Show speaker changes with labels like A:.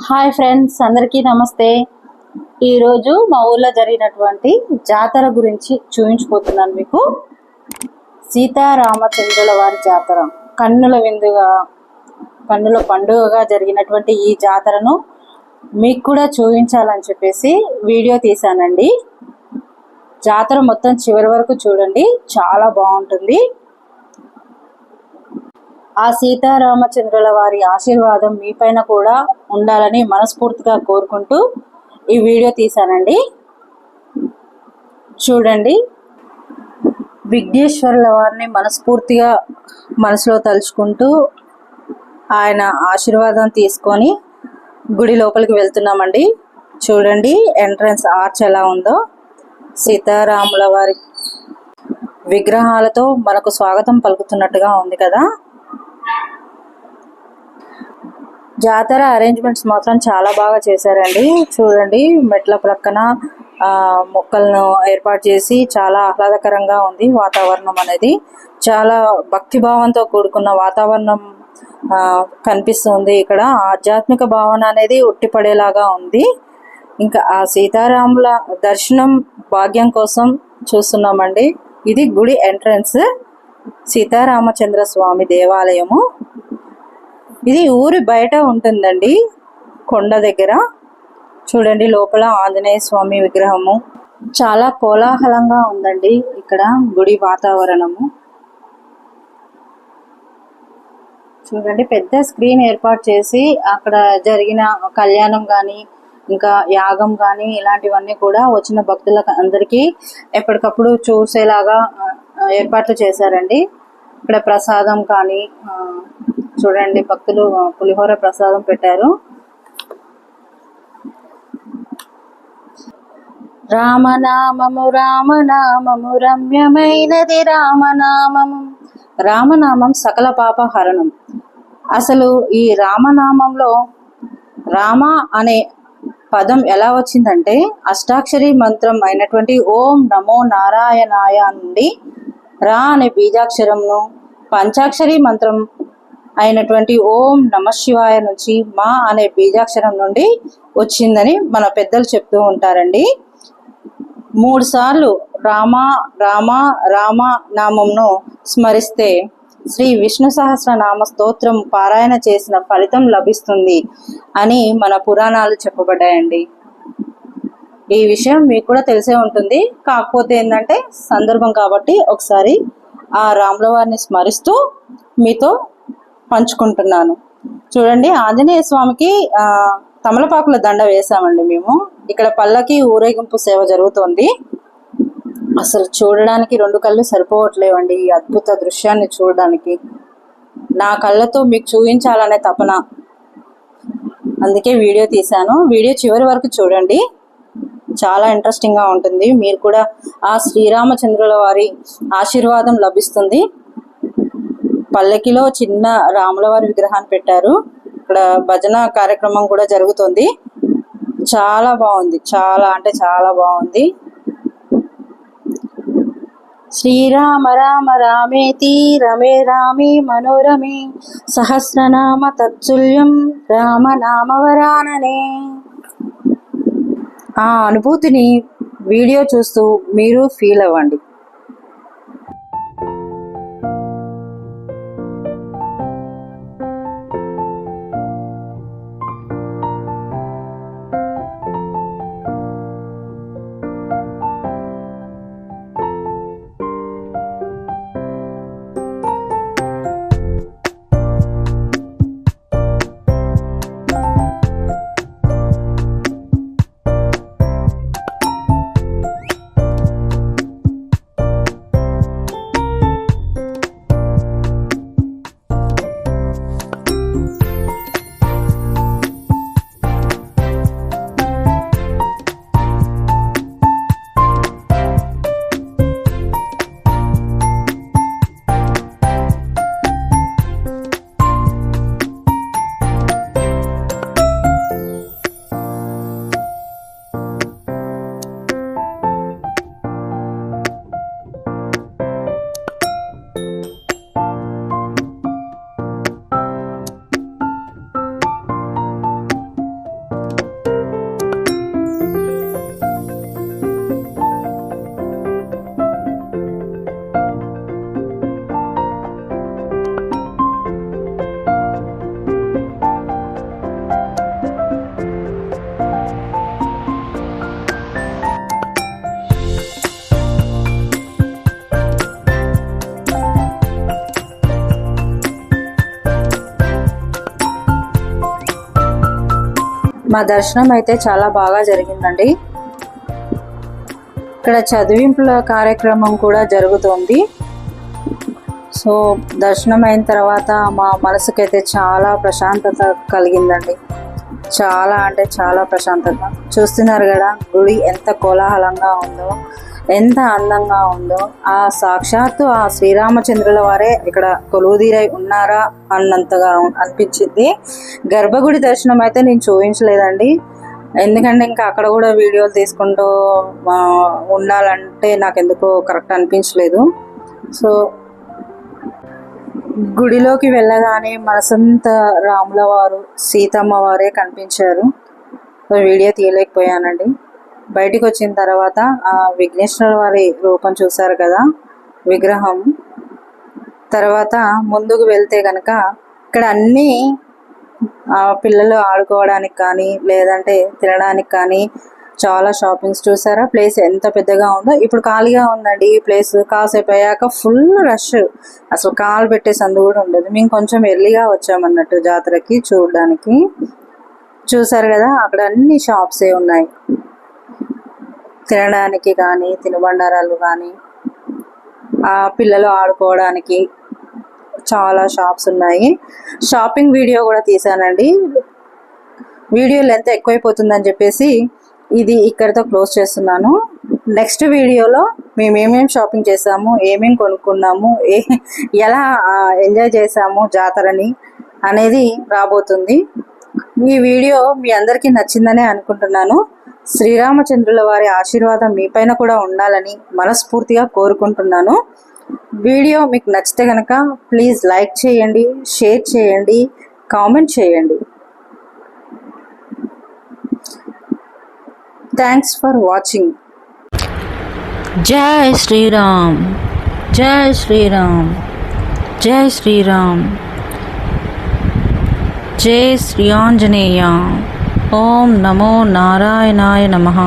A: Hi friends అందరికీ నమస్తే. ఈరోజు మా ఊర్లో జరిగినటువంటి జాతర గురించి చూపించిపోతున్నాను మీకు. సీతారామచంద్రుల వారి జాతర. కన్నుల విందుగా కన్నుల పండుగగా జరిగినటువంటి ఈ జాతరను మీకు కూడా చూపించాలని చెప్పేసి వీడియో తీశానండి. జాతర మొత్తం చివరి వరకు చూడండి. చాలా బాగుంటుంది. ఆ సీతారామచంద్రుల వారి ఆశీర్వాదం మీ పైన కూడా ఉండాలని మనస్ఫూర్తిగా కోరుకుంటూ ఈ వీడియో తీశానండి. చూడండి. విఘ్నేశ్వరుల వారిని మనస్ఫూర్తిగా మనసులో తలుచుకుంటూ ఆయన ఆశీర్వాదం తీసుకొని గుడి లోపలికి వెళ్తున్నామండి. చూడండి ఎంట్రన్స్ ఆర్చ్ ఎలా ఉందో. సీతారాముల వారి విగ్రహాలతో మనకు స్వాగతం పలుకుతున్నట్టుగా ఉంది కదా. జాతర అరేంజ్మెంట్స్ మాత్రం చాలా బాగా చేశారండి. చూడండి మెట్ల ప్రక్కన మొక్కలను ఏర్పాటు చేసి చాలా ఆహ్లాదకరంగా ఉంది వాతావరణం అనేది. చాలా భక్తిభావంతో కూడుకున్న వాతావరణం కనిపిస్తుంది ఇక్కడ. ఆధ్యాత్మిక భావన అనేది ఉట్టిపడేలాగా ఉంది. ఇంకా ఆ సీతారాముల దర్శనం భాగ్యం కోసం చూస్తున్నామండి. ఇది గుడి ఎంట్రన్స్ సీతారామచంద్ర స్వామి దేవాలయము. ఇది ఊరి బయట ఉంటుందండి కొండ దగ్గర. చూడండి లోపల ఆంజనేయ స్వామి విగ్రహము. చాలా కోలాహలంగా ఉందండి ఇక్కడ గుడి వాతావరణము. చూడండి పెద్ద స్క్రీన్ ఏర్పాటు చేసి అక్కడ జరిగిన కళ్యాణం కానీ ఇంకా యాగం కానీ ఇలాంటివన్నీ కూడా వచ్చిన భక్తులకు అందరికీ ఎప్పటికప్పుడు చూసేలాగా ఏర్పాట్లు చేశారండి. ఇక్కడ ప్రసాదం కానీ చూడండి భక్తులు పులిహోర ప్రసాదం పెట్టారు. రామనామము రామనామము రమ్యమైనది రామనామము. రామనామం సకల పాప హరణం అసలు ఈ రామనామంలో రామ అనే పదం ఎలా వచ్చిందంటే అష్టాక్షరి మంత్రం అయినటువంటి ఓం నమో నారాయణాయ నుండి రా అనే బీజాక్షరంను పంచాక్షరి మంత్రం అయినటువంటి ఓం నమ శివాయ నుంచి మా అనే బీజాక్షరం నుండి వచ్చిందని మన పెద్దలు చెప్తూ ఉంటారండి. మూడు సార్లు రామ రామ రామ నామంను స్మరిస్తే శ్రీ విష్ణు సహస్రనామ స్తోత్రం పారాయణ చేసిన ఫలితం లభిస్తుంది అని మన పురాణాలు చెప్పబడ్డాయండి. ఈ విషయం మీకు కూడా తెలిసే ఉంటుంది. కాకపోతే ఏంటంటే సందర్భం కాబట్టి ఒకసారి ఆ రాముల వారిని స్మరిస్తూ మీతో పంచుకుంటున్నాను. చూడండి ఆంజనేయ స్వామికి తమలపాకుల దండ వేసామండి మేము. ఇక్కడ పల్లకి ఊరేగింపు సేవ జరుగుతోంది. అసలు చూడడానికి రెండు కళ్ళు సరిపోవట్లేవండి ఈ అద్భుత దృశ్యాన్ని చూడడానికి. నా కళ్ళతో మీకు చూపించాలనే తపన. అందుకే వీడియో తీశాను. వీడియో చివరి వరకు చూడండి. చాలా ఇంట్రెస్టింగ్గా ఉంటుంది. మీరు కూడా ఆ శ్రీరామచంద్రుల వారి ఆశీర్వాదం లభిస్తుంది. పల్లకిలో చిన్న రాముల వారి విగ్రహాన్ని పెట్టారు. ఇక్కడ భజన కార్యక్రమం కూడా జరుగుతుంది. చాలా బాగుంది. చాలా అంటే చాలా బాగుంది. శ్రీరామ రామ రామేతి రమే రామే మనోరమే సహస్రనామ తత్తుల్యం రామనామవరాననే ఆ అనుభూతిని వీడియో చూస్తూ మీరు ఫీల్ అవ్వండి. మా దర్శనం అయితే చాలా బాగా జరిగిందండి. ఇక్కడ చదివింపుల కార్యక్రమం కూడా జరుగుతోంది. సో దర్శనం అయిన తర్వాత మా మనసుకైతే చాలా ప్రశాంతత కలిగిందండి. చాలా అంటే చాలా ప్రశాంతత. చూస్తున్నారు కదా గుడి ఎంత కోలాహలంగా ఉందో. ఎంత అందంగా ఉందో. ఆ సాక్షాత్తు ఆ శ్రీరామచంద్రుల వారే ఇక్కడ కొలువుదీరై ఉన్నారా అన్నంతగా అనిపించింది. గర్భగుడి దర్శనం అయితే నేను చూపించలేదండి. ఎందుకంటే ఇంకా అక్కడ కూడా వీడియోలు తీసుకుంటూ ఉండాలంటే నాకు ఎందుకో కరెక్ట్ అనిపించలేదు. సో గుడిలోకి వెళ్ళగానే మనసంత రాముల వారు సీతమ్మ వారే కనిపించారు. సో వీడియో తీయలేకపోయానండి. బయటికి వచ్చిన తర్వాత ఆ విఘ్నేశ్వర వారి రూపం చూశారు కదా విగ్రహం. తర్వాత ముందుకు వెళ్తే కనుక ఇక్కడ అన్నీ ఆ పిల్లలు ఆడుకోవడానికి కానీ లేదంటే తినడానికి కానీ చాలా షాపింగ్స్ చూసారా? ప్లేస్ ఎంత పెద్దగా ఉందో. ఇప్పుడు ఖాళీగా ఉందండి ఈ ప్లేస్. కాసేపు అయ్యాక ఫుల్ రష్. అసలు కాలు పెట్టే సందు కూడా ఉండదు. మేము కొంచెం ఎర్లీగా వచ్చామన్నట్టు జాతరకి చూడడానికి. చూసారు కదా అక్కడ అన్ని షాప్సే ఉన్నాయి. తినడానికి కానీ తినుబండారాలు కానీ ఆ పిల్లలు ఆడుకోవడానికి చాలా షాప్స్ ఉన్నాయి. షాపింగ్ వీడియో కూడా తీసానండి వీడియో లెంత్ ఎక్కువైపోతుందని చెప్పేసి ఇది ఇక్కడితో క్లోజ్ చేస్తున్నాను. నెక్స్ట్ వీడియోలో మేము ఏమేమి షాపింగ్ చేసాము ఏమేమి కొనుక్కున్నాము ఏ ఎలా ఎంజాయ్ చేసాము జాతరని అనేది రాబోతుంది. ఈ వీడియో మీ అందరికీ నచ్చిందనే అనుకుంటున్నాను. శ్రీరామచంద్రుల వారి ఆశీర్వాదం మీ పైన కూడా ఉండాలని మనస్ఫూర్తిగా కోరుకుంటున్నాను. వీడియో మీకు నచ్చితే కనుక ప్లీజ్ లైక్ చేయండి షేర్ చేయండి కామెంట్ చేయండి. Thanks for watching.
B: జై శ్రీరామ్ జై శ్రీరామ్ జై శ్రీరామ్ జై శ్రీ ఆంజనేయ. ఓం నమో నారాయణాయ నమః